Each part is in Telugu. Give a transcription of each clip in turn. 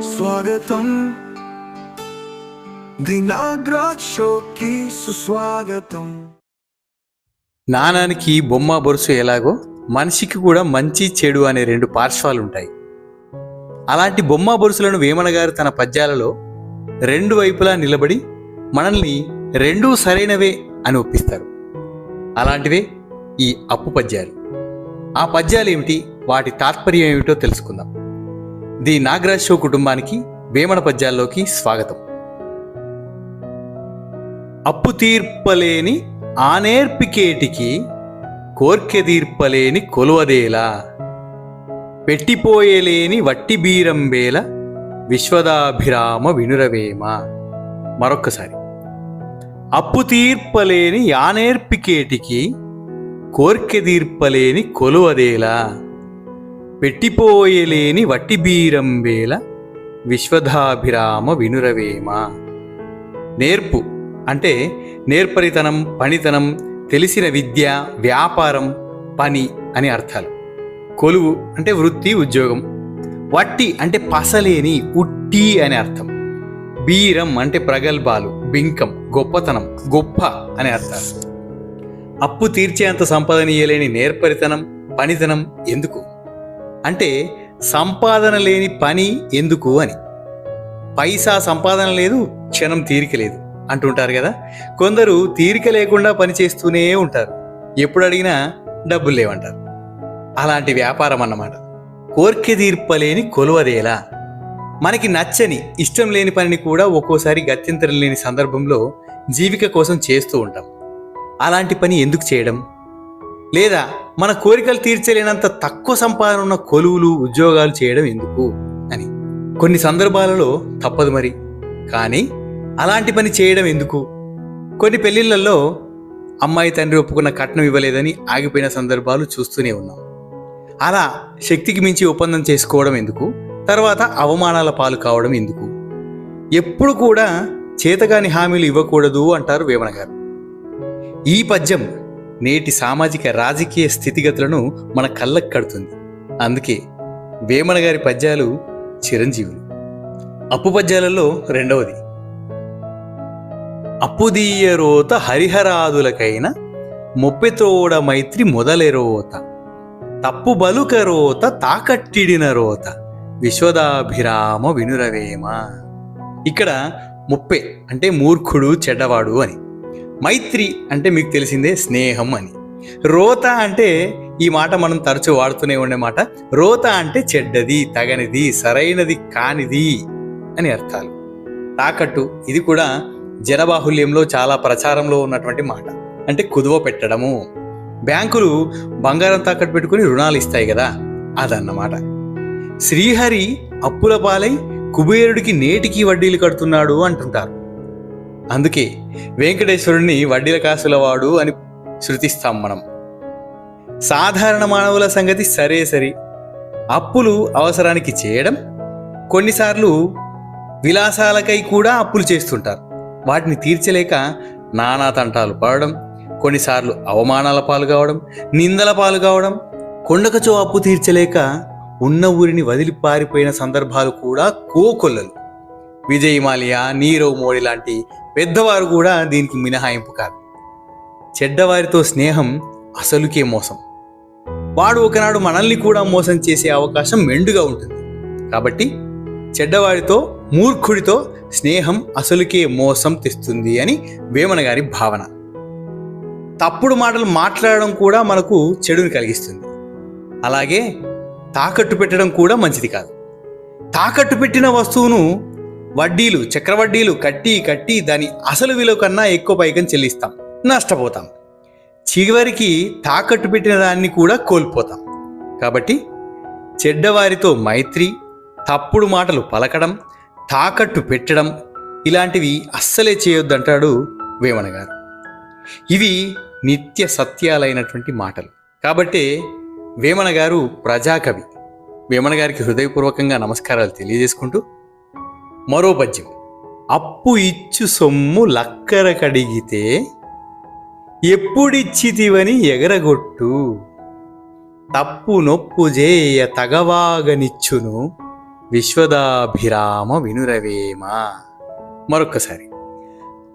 స్వాగతం దినాగ్రాక్షోకి సుస్వాగతం నాణానికి బొమ్మ బొరుసు ఎలాగో మనిషికి కూడా మంచి చెడు అనే రెండు పార్శ్వాలు ఉంటాయి. అలాంటి బొమ్మ బొరుసులను వేమన గారు తన పద్యాలలో రెండు వైపులా నిలబడి మనల్ని రెండూ సరైనవే అని ఒప్పిస్తారు. అలాంటివే ఈ అప్పు పద్యాలు. ఆ పద్యాలు ఏమిటి వాటి తాత్పర్యం ఏమిటో తెలుసుకుందాం. ది నాగరాజ్ షో కుటుంబానికి వేమన పద్యాల్లోకి స్వాగతం. అప్పు తీర్పలేని ఆనేర్పికేటికి కోర్కె తీర్పలేని కొలువదేలా పెట్టిపోయలేని వట్టి బీరంబేల విశ్వదాభిరామ వినురవేమ. మరొక్కసారి. అప్పు తీర్పలేని యానేర్పికేటికి కోర్కె తీర్పలేని కొలువదేలా పెట్టిపోయలేని వట్టి బీరంబేల విశ్వదాభిరామ వినురవేమ. నేర్పు అంటే నేర్పరితనం పనితనం తెలిసిన విద్య వ్యాపారం పని అని అర్థాలు. కొలువు అంటే వృత్తి ఉద్యోగం. వట్టి అంటే పసలేని ఉట్టి అని అర్థం. బీరం అంటే ప్రగల్భాలు బింకం గొప్పతనం గొప్ప అని అర్థాలు. అప్పు తీర్చేంత సంపాదనీయలేని నేర్పరితనం పనితనం ఎందుకు? అంటే సంపాదన లేని పని ఎందుకు అని. పైసా సంపాదన లేదు క్షణం తీరిక లేదు అంటుంటారు కదా. కొందరు తీరిక లేకుండా పని చేస్తూనే ఉంటారు. ఎప్పుడు అడిగినా డబ్బులు లేవంటారు. అలాంటి వ్యాపారం అన్నమాట. కోర్కె తీర్పలేని కొలువదేలా. మనకి నచ్చని ఇష్టం లేని పనిని కూడా ఒక్కోసారి గత్యంతరం లేని సందర్భంలో జీవిక కోసం చేస్తూ ఉంటాం. అలాంటి పని ఎందుకు చేయడం? లేదా మన కోరికలు తీర్చలేనంత తక్కువ సంపాదన ఉన్న కొలువులు ఉద్యోగాలు చేయడం ఎందుకు అని. కొన్ని సందర్భాలలో తప్పదు మరి. కానీ అలాంటి పని చేయడం ఎందుకు? కొన్ని పెళ్ళిళ్ళలో అమ్మాయి తండ్రి ఒప్పుకున్న కట్నం ఇవ్వలేదని ఆగిపోయిన సందర్భాలు చూస్తూనే ఉన్నాం. అలా శక్తికి మించి ఒప్పందం చేసుకోవడం ఎందుకు? తర్వాత అవమానాల పాలు కావడం ఎందుకు? ఎప్పుడు కూడా చేతగాని హామీలు ఇవ్వకూడదు అంటారు వేమన గారు. ఈ పద్యం నేటి సామాజిక రాజకీయ స్థితిగతులను మన కళ్ళకు కడుతుంది. అందుకే వేమన గారి పద్యాలు చిరంజీవులు. అప్పు పద్యాలలో రెండవది. అప్పుదీయరోత హరిహరాదులకైన మొప్పెతోడ మైత్రి మొదలెరోత. తప్పు బలుకరోత తాకట్టిడిన రోత. విశ్వదాభిరామ వినురవేమ. ఇక్కడ ముప్పే అంటే మూర్ఖుడు చెడ్డవాడు అని. మైత్రి అంటే మీకు తెలిసిందే స్నేహం అని. రోత అంటే ఈ మాట మనం తరచూ వాడుతూనే ఉండే మాట. రోత అంటే చెడ్డది తగనిది సరైనది కానిది అని అర్థాలు. తాకట్టు ఇది కూడా జనబాహుల్యంలో చాలా ప్రచారంలో ఉన్నటువంటి మాట. అంటే కుదువ పెట్టడము. బ్యాంకులు బంగారం తాకట్టు పెట్టుకుని రుణాలు ఇస్తాయి కదా అదన్నమాట. శ్రీహరి అప్పుల పాలై కుబేరుడికి నేటికి వడ్డీలు కడుతున్నాడు అంటుంటారు. అందుకే వెంకటేశ్వరుణ్ణి వడ్డీల కాసులవాడు అని శృతిస్తాం మనం. సాధారణ మానవుల సంగతి సరే సరి. అప్పులు అవసరానికి చేయడం కొన్నిసార్లు విలాసాలకై కూడా అప్పులు చేస్తుంటారు. వాటిని తీర్చలేక నానా తంటాలు పడడం కొన్నిసార్లు అవమానాల పాలు కావడం నిందల పాలు కావడం కొండకచో అప్పు తీర్చలేక ఉన్న ఊరిని వదిలి పారిపోయిన సందర్భాలు కూడా కోకొల్లలు. విజయ్ మాలియా నీరవ్ మోడీ లాంటి పెద్దవారు కూడా దీనికి మినహాయింపు కాదు. చెడ్డవారితో స్నేహం అసలుకే మోసం. వాడు ఒకనాడు మనల్ని కూడా మోసం చేసే అవకాశం మెండుగా ఉంటుంది. కాబట్టి చెడ్డవాడితో మూర్ఖుడితో స్నేహం అసలుకే మోసం తెస్తుంది అని వేమన గారి భావన. తప్పుడు మాటలు మాట్లాడడం కూడా మనకు చెడుని కలిగిస్తుంది. అలాగే తాకట్టు పెట్టడం కూడా మంచిది కాదు. తాకట్టు పెట్టిన వస్తువును వడ్డీలు చక్రవడ్డీలు కట్టి కట్టి దాని అసలు విలువ కన్నా ఎక్కువ పైకం చెల్లిస్తాం. నష్టపోతాం. చివరికి తాకట్టు పెట్టిన దాన్ని కూడా కోల్పోతాం. కాబట్టి చెడ్డవారితో మైత్రి తప్పుడు మాటలు పలకడం తాకట్టు పెట్టడం ఇలాంటివి అస్సలే చేయొద్దంటాడు వేమన గారు. ఇవి నిత్య సత్యాలైనటువంటి మాటలు. కాబట్టే వేమన గారు ప్రజాకవి. వేమన గారికి హృదయపూర్వకంగా నమస్కారాలు తెలియజేసుకుంటూ మరో పద్యం. అప్పు ఇచ్చు సొమ్ము లక్కర కడిగితే ఎప్పుడిచ్చితివని ఎగరగొట్టు. తప్పు నొప్పు జేయ తగవాగనిచ్చును విశ్వదాభిరామ వినురవేమ. మరొక్కసారి.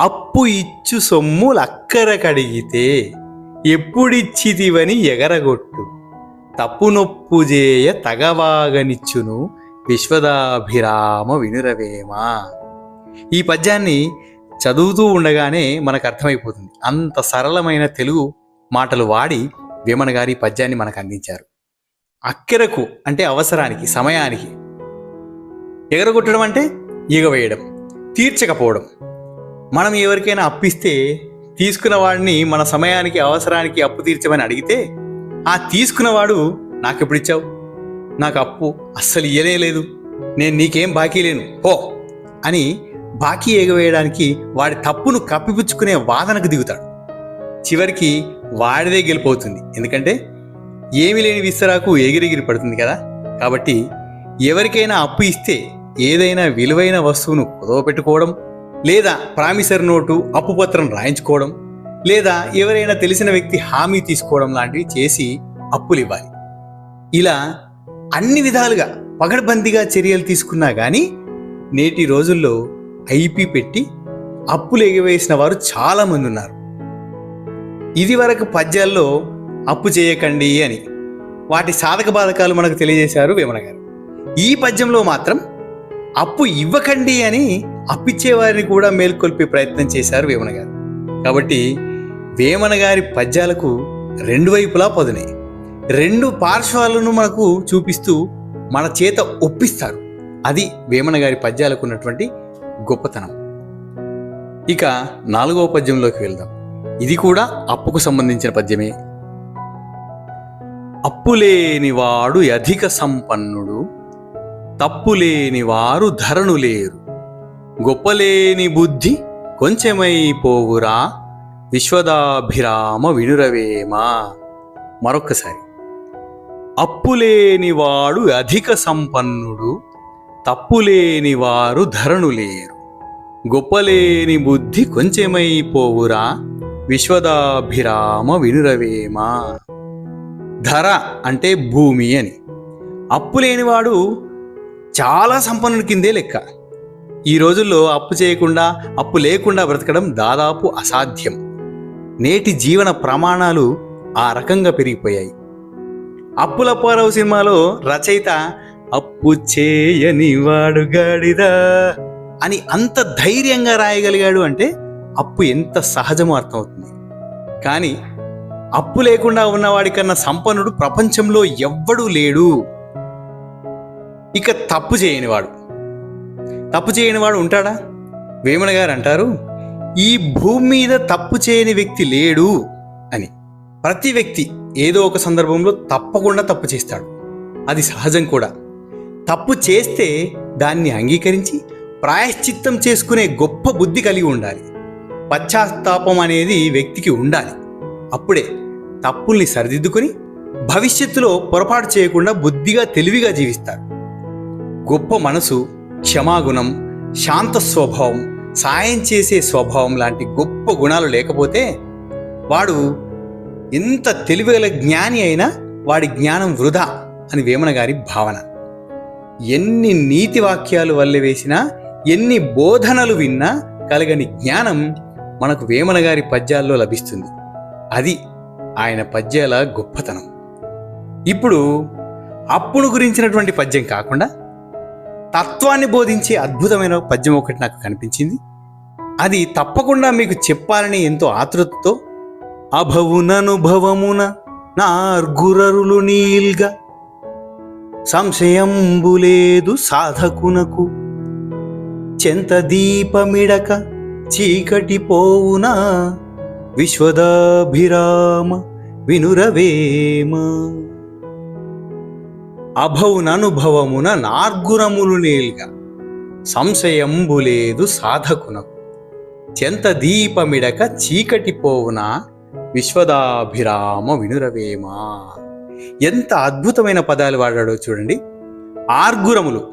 అప్పు ఇచ్చు సొమ్ము లక్కర కడిగితే ఎప్పుడిచ్చితివని ఎగరగొట్టు. తప్పు నొప్పు జేయ తగవాగనిచ్చును విశ్వదాభిరామ వినురవేమ ఈ పద్యాన్ని చదువుతూ ఉండగానే మనకు అర్థమైపోతుంది. అంత సరళమైన తెలుగు మాటలు వాడి వేమన గారి ఈ పద్యాన్ని మనకు అందించారు. అక్కెరకు అంటే అవసరానికి సమయానికి ఎగరగొట్టడం అంటే ఈగవేయడం తీర్చకపోవడం. మనం ఎవరికైనా అప్పిస్తే తీసుకున్న వాడిని మన సమయానికి అవసరానికి అప్పు తీర్చమని అడిగితే ఆ తీసుకున్నవాడు నాకెప్పుడు ఇచ్చావు? నాకు అప్పు అస్సలు ఇయ్యనే లేదు నేను నీకేం బాకీ లేను. ఓ అని బాకీ ఎగవేయడానికి వాడి తప్పును కప్పిపుచ్చుకునే వాదనకు దిగుతాడు. చివరికి వాడిదే గెలిపోతుంది ఎందుకంటే ఏమి లేని విస్తరాకు ఎగిరెగిరి పడుతుంది కదా. కాబట్టి ఎవరికైనా అప్పు ఇస్తే ఏదైనా విలువైన వస్తువును కుదవ పెట్టుకోవడం లేదా ప్రామిసర్ నోటు అప్పు పత్రం రాయించుకోవడం లేదా ఎవరైనా తెలిసిన వ్యక్తి హామీ తీసుకోవడం లాంటివి చేసి అప్పులు ఇవ్వాలి ఇలా అన్ని విధాలుగా పగడబందీగా చర్యలు తీసుకున్నా కానీ నేటి రోజుల్లో ఐపీ పెట్టి అప్పులు ఎగవేసిన వారు చాలామంది ఉన్నారు. ఇది వరకు పద్యాల్లో అప్పు చేయకండి అని వాటి సాధక బాధకాలు మనకు తెలియజేశారు వేమన గారు. ఈ పద్యంలో మాత్రం అప్పు ఇవ్వకండి అని అప్పిచ్చేవారిని కూడా మేల్కొల్పే ప్రయత్నం చేశారు వేమన గారు. కాబట్టి వేమన గారి పద్యాలకు రెండు వైపులా పదునాయి. రెండు పార్శ్వాలను మనకు చూపిస్తూ మన చేత ఒప్పిస్తారు. అది వేమన గారి పద్యాలకు ఉన్నటువంటి గొప్పతనం. ఇక నాలుగవ పద్యంలోకి వెళ్దాం. ఇది కూడా అప్పుకు సంబంధించిన పద్యమే. అప్పులేనివాడు అధిక సంపన్నుడు తప్పులేని వారు ధరణు లేరు. గొప్పలేని బుద్ధి కొంచెమైపోవురా విశ్వదాభిరామ వినురవేమ మరొక్కసారి. అప్పులేనివాడు అధిక సంపన్నుడు తప్పులేని వారు ధరణు లేరు గొప్పలేని బుద్ధి కొంచెమైపోవురా విశ్వదాభిరామ వినురవేమా? ధర అంటే భూమి అని. అప్పు లేనివాడు చాలా సంపన్నుడి కిందే లెక్క. ఈ రోజుల్లో అప్పు చేయకుండా అప్పు లేకుండా బ్రతకడం దాదాపు అసాధ్యం. నేటి జీవన ప్రమాణాలు ఆ రకంగా పెరిగిపోయాయి. అప్పుల పారవు సినిమాలో రచయిత అప్పు చేయని వాడు గాడిదా అని అంత ధైర్యంగా రాయగలిగాడు అంటే అప్పు ఎంత సహజమో అర్థమవుతుంది. కానీ అప్పు లేకుండా ఉన్నవాడికన్నా సంపన్నుడు ప్రపంచంలో ఎవ్వడూ లేడు. ఇక తప్పు చేయనివాడు. తప్పు చేయనివాడు ఉంటాడా? వేమన గారు అంటారు ఈ భూమి మీద తప్పు చేయని వ్యక్తి లేడు అని. ప్రతి వ్యక్తి ఏదో ఒక సందర్భంలో తప్పకుండా తప్పు చేస్తాడు. అది సహజం కూడా. తప్పు చేస్తే దాన్ని అంగీకరించి ప్రాయశ్చిత్తం చేసుకునే గొప్ప బుద్ధి కలిగి ఉండాలి. పశ్చాత్తాపం అనేది వ్యక్తికి ఉండాలి. అప్పుడే తప్పుల్ని సరిదిద్దుకొని భవిష్యత్తులో పొరపాటు చేయకుండా బుద్ధిగా తెలివిగా జీవిస్తారు. గొప్ప మనసు క్షమాగుణం శాంత స్వభావం సాయం చేసే స్వభావం లాంటి గొప్ప గుణాలు లేకపోతే వాడు ఎంత తెలివిగల జ్ఞాని అయినా వాడి జ్ఞానం వృధా అని వేమన గారి భావన. ఎన్ని నీతి వాక్యాలు వల్ల వేసినా ఎన్ని బోధనలు విన్నా కలగని జ్ఞానం మనకు వేమన గారి పద్యాల్లో లభిస్తుంది. అది ఆయన పద్యాల గొప్పతనం. ఇప్పుడు అప్పును గురించినటువంటి పద్యం కాకుండా తత్వాన్ని బోధించే అద్భుతమైన పద్యం ఒకటి నాకు కనిపించింది. అది తప్పకుండా మీకు చెప్పాలని ఎంతో ఆతృతతో అభవుననుభవమున నార్గురరులు నీల్గా సంశయంబులేదు సాధకునకు. చెంత దీపమిడక చీకటి పోవునా విశ్వదాభిరామ వినురవేమ. అభవుననుభవమున నార్గురములు నీల్గా సంశయంబులేదు సాధకునకు. చెంత దీపమిడక చీకటి పోవునా విశ్వదాభిరామ వినురవేమ? ఎంత అద్భుతమైన పదాలు వాడాడో చూడండి. ఆర్గురములు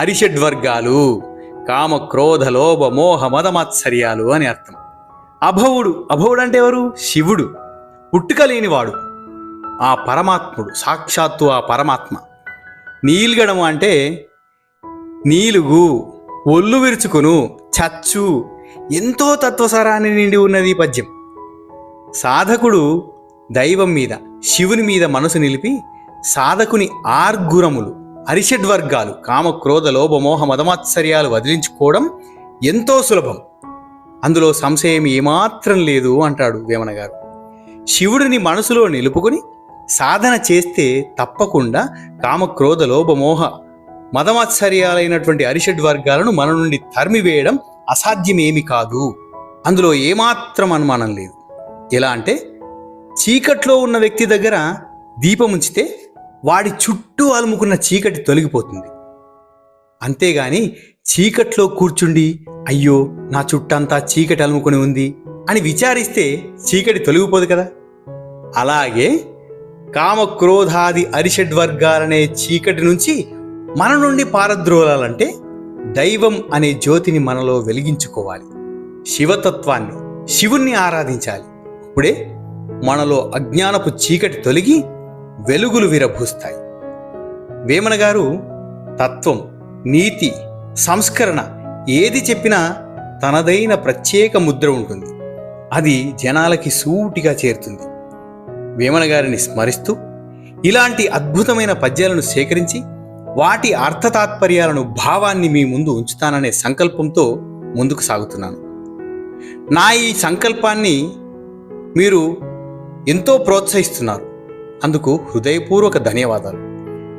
హరిషడ్వర్గాలు కామ క్రోధ లోభ మోహ మదమాత్సర్యాలు అని అర్థం. అభవుడు అభవుడు అంటే ఎవరు? శివుడు. పుట్టుక లేనివాడు. ఆ పరమాత్ముడు సాక్షాత్తు ఆ పరమాత్మ. నీల్గడము అంటే నీలుగు ఒళ్ళు విరుచుకును చచ్చు ఎంతో తత్వసారాన్ని నిండి ఉన్నది ఈ పద్యం. సాధకుడు దైవం మీద శివుని మీద మనసు నిలిపి సాధకుని ఆర్గురములు అరిషడ్వర్గాలు కామ క్రోధ లోభ మోహ మదమాత్సర్యాలు వదిలించుకోవడం ఎంతో సులభం. అందులో సంశయం ఏమాత్రం లేదు అంటాడు వేమన గారు. శివుడిని మనసులో నిలుపుకొని సాధన చేస్తే తప్పకుండా కామ క్రోధ లోభ మోహ మదమాత్సర్యాలైనటువంటి అరిషడ్ వర్గాలను మన నుండి తరిమివేయడం అసాధ్యమేమి కాదు. అందులో ఏమాత్రం అనుమానం లేదు. ఎలా అంటే చీకట్లో ఉన్న వ్యక్తి దగ్గర దీపం ఉంచితే వాడి చుట్టూ అలుముకున్న చీకటి తొలగిపోతుంది. అంతేగాని చీకట్లో కూర్చుండి అయ్యో నా చుట్టంతా చీకటి అలుముకుని ఉంది అని విచారిస్తే చీకటి తొలగిపోదు కదా. అలాగే కామ క్రోధాది అరిషడ్ వర్గాలనే చీకటి నుంచి మన నుండి పారద్రోలాలంటే దైవం అనే జ్యోతిని మనలో వెలిగించుకోవాలి. శివతత్వాన్ని శివుణ్ణి ఆరాధించాలి. అప్పుడే మనలో అజ్ఞానపు చీకటి తొలగి వెలుగులు విరభూస్తాయి. వేమన గారు తత్వం నీతి సంస్కరణ ఏది చెప్పినా తనదైన ప్రత్యేక ముద్ర ఉంటుంది. అది జనాలకి సూటిగా చేరుతుంది. వేమన గారిని స్మరిస్తూ ఇలాంటి అద్భుతమైన పద్యాలను సేకరించి వాటి అర్థతాత్పర్యాలను భావాన్ని మీ ముందు ఉంచుతాననే సంకల్పంతో ముందుకు సాగుతున్నాను. నా ఈ సంకల్పాన్ని మీరు ఎంతో ప్రోత్సహిస్తున్నారు. అందుకు హృదయపూర్వక ధన్యవాదాలు.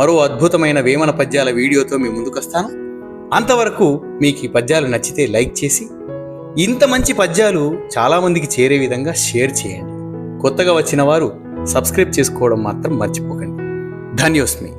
మరో అద్భుతమైన వేమన పద్యాల వీడియోతో మీ ముందుకొస్తాను. అంతవరకు మీకు ఈ పద్యాలు నచ్చితే లైక్ చేసి ఇంత మంచి పద్యాలు చాలామందికి చేరే విధంగా షేర్ చేయండి. కొత్తగా వచ్చిన వారు సబ్స్క్రైబ్ చేసుకోవడం మాత్రం మర్చిపోకండి. ధన్యోస్మి.